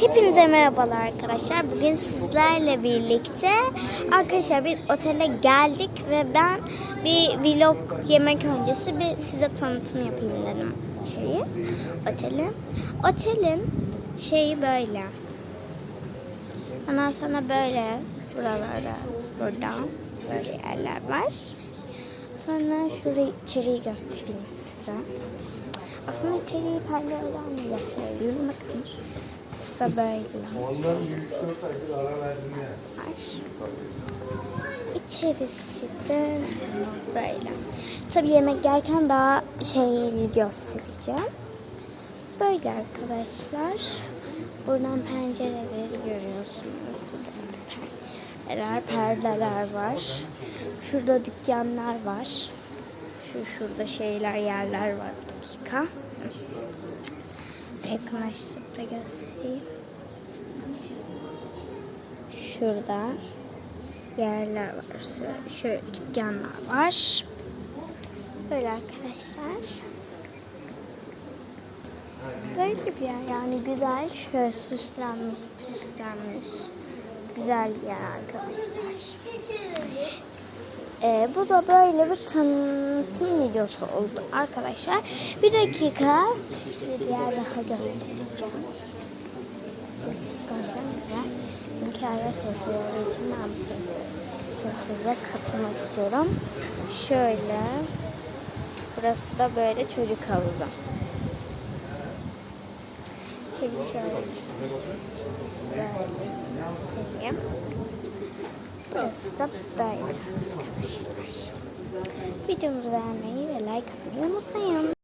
Hepinize merhabalar arkadaşlar. Bugün sizlerle birlikte arkadaşlar bir otele geldik ve ben bir vlog yemek öncesi bir size tanıtım yapayım dedim şeyi otelin. Otelin şeyi böyle. Ondan sonra böyle şuralarda burada böyle yerler var. Sonra şurayı içeriği göstereyim size. Aslında içeriği pencereden gösteriyorum. Bakın. Size böyle Ondan 3-4 aydır ara verdim ya. var. İçerisi de böyle. Tabii yemek yerken daha şeyli göstereceğim. Böyle arkadaşlar. Buradan pencereleri görüyorsunuz. Perdeler, perdeler var. Şurada dükkanlar var. Şu şurada şeyler, yerler var. Bir dakika. Yakınlaştırıp da göstereyim. Şurada yerler var. Şöyle, şöyle dükkanlar var. Böyle arkadaşlar. Böyle bir yer yani güzel. Şöyle süslenmiş, süslenmiş. Güzel bir yer arkadaşlar. Ee, bu da böyle bir tanıtım videosu oldu arkadaşlar. Bir dakika size daha göstereceğim. Sessiz konuşamıyorum. Çünkü hala sesli olduğu için ben bu ses, sessize katılmak istiyorum. Şöyle. Burası da böyle çocuk havuzu. Şimdi şöyle. Göstereyim. Burası da böyle arkadaşlar. Videomuzu beğenmeyi ve like atmayı unutmayın.